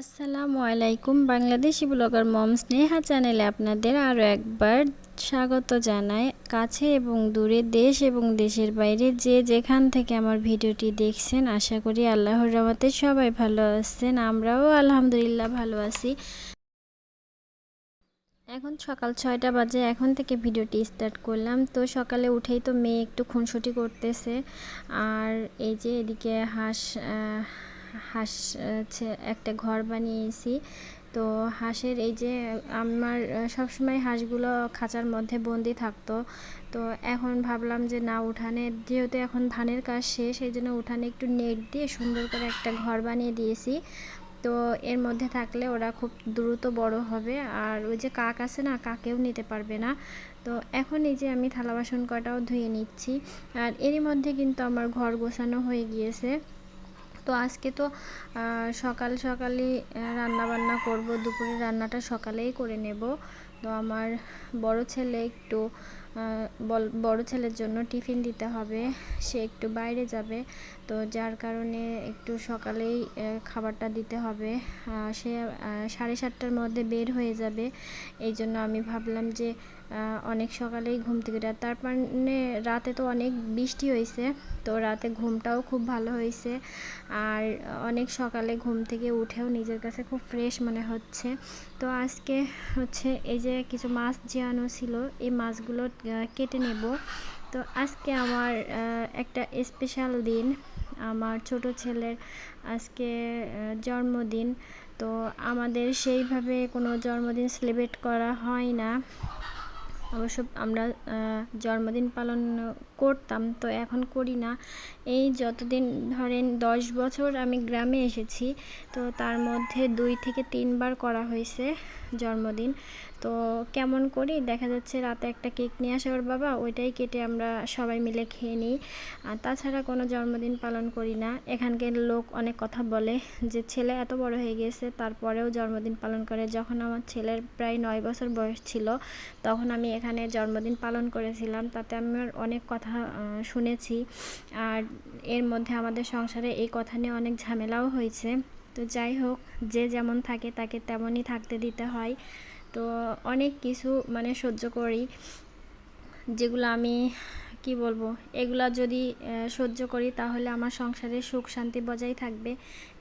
আসসালামু আলাইকুম বাংলাদেশি ব্লগার মম স্নেহা চ্যানেলে আপনাদের আরও একবার স্বাগত জানাই। কাছে এবং দূরে দেশ এবং দেশের বাইরে যে যেখান থেকে আমার ভিডিওটি দেখছেন, আশা করি আল্লাহর রহমতে সবাই ভালো আছেন, আমরাও আলহামদুলিল্লাহ ভালো আছি। এখন সকাল ছয়টা বাজে, এখন থেকে ভিডিওটি স্টার্ট করলাম। তো সকালে উঠেই তো মেয়ে একটু খুনসুটি করতেছে। আর এই যে এদিকে হাঁস হাঁস একটা ঘর বানিয়েছি। তো হাঁসের এই যে আমার সবসময় হাঁসগুলো খাঁচার মধ্যে বন্দি থাকতো। তো এখন ভাবলাম যে না, উঠানে, যেহেতু এখন ধানের কাজ শেষ এই জন্য উঠানে একটু নেট দিয়ে সুন্দর করে একটা ঘর বানিয়ে দিয়েছি। তো এর মধ্যে থাকলে ওরা খুব দ্রুত বড় হবে। আর ওই যে কাক আছে না, কাকেও নিতে পারবে না। তো এখন এই যে আমি থালা বাসন কটাও ধুয়ে নিচ্ছি। আর এরই মধ্যে কিন্তু আমার ঘর গোছানো হয়ে গিয়েছে। তো আজকে তো সকাল সকালই রান্না বান্না করব। দুপুরে রান্নাটা সকালেই করে নেব। তো আমার বড় ছেলে একটু বড় ছেলের জন্য টিফিন দিতে হবে। সে একটু বাইরে যাবে। তো যার কারণে একটু সকালেই খাবারটা দিতে হবে। সে সাড়ে সাতটার মধ্যে বের হয়ে যাবে। এই জন্য আমি ভাবলাম যে অনেক সকালেই ঘুম থেকে তার মানে রাতে তো অনেক বৃষ্টি হয়েছে, তো রাতে ঘুমটাও খুব ভালো হয়েছে। আর অনেক সকালে ঘুম থেকে উঠেও নিজের কাছে খুব ফ্রেশ মনে হচ্ছে। তো আজকে হচ্ছে এই যে কিছু মাছ জিয়ানো ছিল, এই মাছগুলো কেটে নেব। তো আজকে আমার একটা স্পেশাল দিন। আমার ছোট ছেলের আজকে জন্মদিন। তো আমাদের সেইভাবে কোনো জন্মদিন সেলিব্রেট করা হয় না। অবশ্য আমরা জন্মদিন পালন করতাম, তো এখন করি না। এই যতদিন ধরেন দশ বছর আমি গ্রামে এসেছি, তো তার মধ্যে দুই থেকে তিনবার করা হয়েছে জন্মদিন। তো কেমন করি? দেখা যাচ্ছে রাতে একটা কেক নিয়ে আসে ওর বাবা, ওইটাই কেটে আমরা সবাই মিলে খেয়ে নিই। আর তাছাড়া কোনো জন্মদিন পালন করি না। এখানকার লোক অনেক কথা বলে যে ছেলে এত বড় হয়ে গেছে, তারপরেও জন্মদিন পালন করে। যখন আমার ছেলের প্রায় নয় বছর বয়স ছিল, তখন আমি এখানে জন্মদিন পালন করেছিলাম, তাতে আমার অনেক কথা শুনেছি। আর এর মধ্যে আমাদের সংসারে এই কথা নিয়ে অনেক ঝামেলাও হয়েছে। তো যাই হোক, যে যেমন থাকে তাকে তেমনই থাকতে দিতে হয়। তো অনেক কিছু মানে সহ্য করি, যেগুলো আমি, কি বলব, এগুলা যদি সহ্য করি তাহলে আমার সংসারে সুখ শান্তি বজায় থাকবে।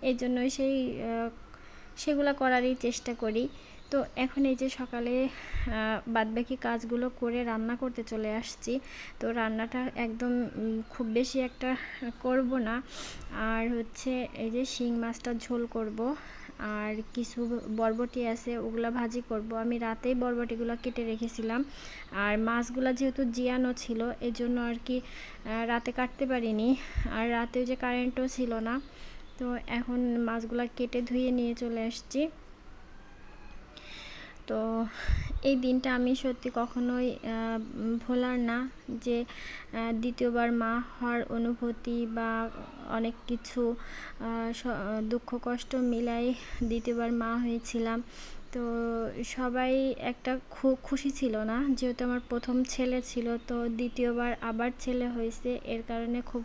এই জন্যই সেই সেগুলো করারই চেষ্টা করি। তো এখন এই যে সকালে বাদবাকি কাজগুলো করে রান্না করতে চলে আসছি। তো রান্নাটা একদম খুব বেশি একটা করব না। আর হচ্ছে এই যে শিং মাছটা ঝোল করব, আর কিছু বরবটি আছে ওগুলো ভাজি করব। আমি রাতেই বরবটিগুলো কেটে রেখেছিলাম। আর মাছগুলো যেহেতু জিয়ানো ছিল এই জন্য আর কি রাতে কাটতে পারিনি। আর রাতেও যে কারেন্টও ছিল না, তো এখন মাছগুলো কেটে ধুয়ে নিয়ে চলে আসছি। তো এই দিনটা আমি সত্যি কখনোই ভোলার না যে দ্বিতীয়বার মা হওয়ার অনুভূতি বা অনেক কিছু দুঃখ কষ্ট মিলাই দ্বিতীয়বার মা হয়েছিলাম। তো সবাই একটা খুব খুশি ছিল না, যেহেতু আমার প্রথম ছেলে ছিল, তো দ্বিতীয়বার আবার ছেলে হয়েছে। এর কারণে খুব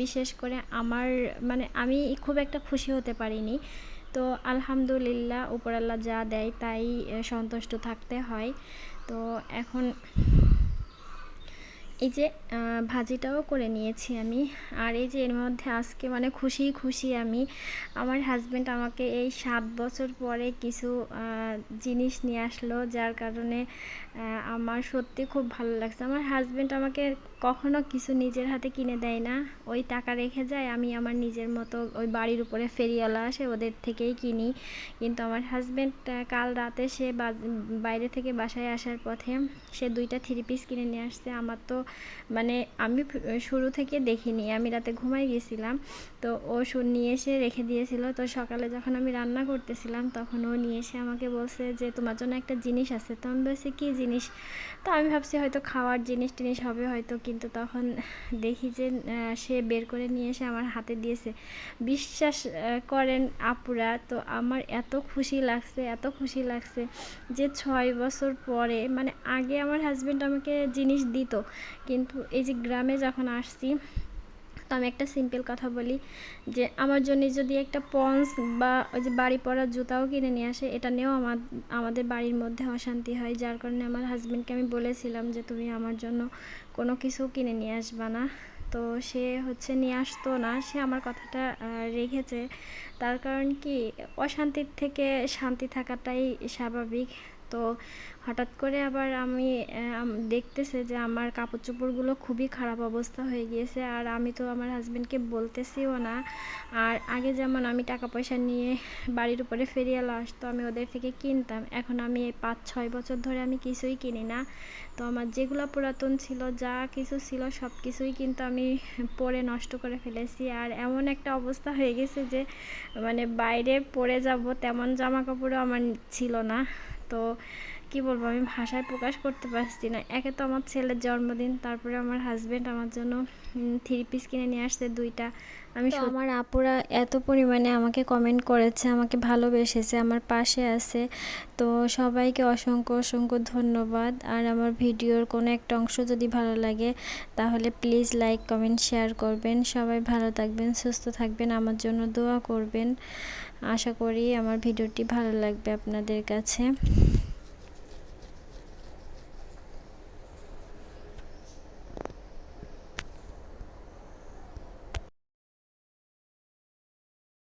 বিশেষ করে আমার মানে আমি খুব একটা খুশি হতে পারিনি। তো আলহামদুলিল্লাহ উপরাল্লাহ যা দেয় তাই সন্তুষ্ট থাকতে হয়। তো এখন এই যে ভাজিটাও করে নিয়েছি আমি। আর এই যে এর মধ্যে আজকে মানে খুশি খুশি আমি। আমার হাজব্যান্ড আমাকে এই সাত বছর পরে কিছু জিনিস নিয়ে আসলো, যার কারণে আমার সত্যি খুব ভালো লাগছে। আমার হাজব্যান্ড আমাকে কখনো কিছু নিজের হাতে কিনে দেয় না। ওই টাকা রেখে যায়, আমি আমার নিজের মতো ওই বাড়ির উপরে ফেরিওয়ালা আসে, ওদের থেকেই কিনি। কিন্তু আমার হাজব্যান্ড কাল রাতে সে বাইরে থেকে বাসায় আসার পথে সে দুইটা থ্রি পিস কিনে নিয়ে আসছে। আমার তো মানে আমি শুরু থেকে দেখিনি, আমি রাতে ঘুমাই গেছিলাম। তো ও নিয়ে এসে রেখে দিয়েছিল। তো সকালে যখন আমি রান্না করতেছিলাম, তখন ও নিয়ে এসে আমাকে বলছে যে, তোমার জন্য একটা জিনিস আছে। তো আমি বলছি, কী জিনিস? তো আমি ভাবছি হয়তো খাওয়ার জিনিস টিনিস হবে, হয়তো কিন্তু তখন দেখি যে সে বের করে নিয়ে এসে আমার হাতে দিয়েছে। বিশ্বাস করেন আপুরা, তো আমার এত খুশি লাগছে, এত খুশি লাগছে যে ছয় বছর পরে মানে আগে আমার হাজব্যান্ড আমাকে জিনিস দিত, কিন্তু এই যে গ্রামে যখন আসছি তো আমি একটা সিম্পল কথা বলি যে, আমার জন্য যদি একটা পন্স বা ওই যে বাড়ি পড়ার জুতাও কিনে নিয়ে আসে, এটা নিয়েও আমার, আমাদের বাড়ির মধ্যে অশান্তি হয়। যার কারণে আমার হাজব্যান্ডকে আমি বলেছিলাম যে, তুমি আমার জন্য কোনো কিছু কিনে নিয়ে আসবা না। তো সে হচ্ছে নিয়ে আসতো না। সে আমার কথাটা রেখেছে। তার কারণ কি, অশান্তির থেকে শান্তি থাকাটাই স্বাভাবিক। তো হঠাৎ করে আবার আমি দেখতেছে যে আমার কাপড় চোপড়গুলো খুবই খারাপ অবস্থা হয়ে গিয়েছে। আর আমি তো আমার হাজব্যান্ডকে বলতেছিও না। আর আগে যেমন আমি টাকা পয়সা নিয়ে বাড়ির উপরে ফেরিয়ালা আসতো আমি ওদের থেকে কিনতাম। এখন আমি এই পাঁচ ছয় বছর ধরে আমি কিছুই কিনি না। তো আমার যেগুলো পুরাতন ছিল, যা কিছু ছিল সব কিছুই কিন্তু আমি পরে নষ্ট করে ফেলেছি। আর এমন একটা অবস্থা হয়ে গেছে যে মানে বাইরে পরে যাব, তেমন জামা কাপড়ও আমার ছিল না। তো কি বলব আমি ভাষায় প্রকাশ করতে পারছি না। একে তো আমার ছেলের জন্মদিন তারপরে আমার হাজব্যান্ড আমার জন্য থ্রি পিস কিনে নিয়ে আসছে দুইটা। আমি আমার আপুরা এত পরিমাণে আমাকে কমেন্ট করেছে আমাকে ভালোবেসেছে আমার পাশে আছে। তো সবাইকে অসংখ্য অসংখ্য ধন্যবাদ। আর আমার ভিডিওর কোনো একটা অংশ যদি ভালো লাগে তাহলে প্লিজ লাইক কমেন্ট শেয়ার করবেন। সবাই ভালো থাকবেন সুস্থ থাকবেন আমার জন্য দোয়া করবেন। আশা করি আমার ভিডিওটি ভালো লাগবে আপনাদের কাছে।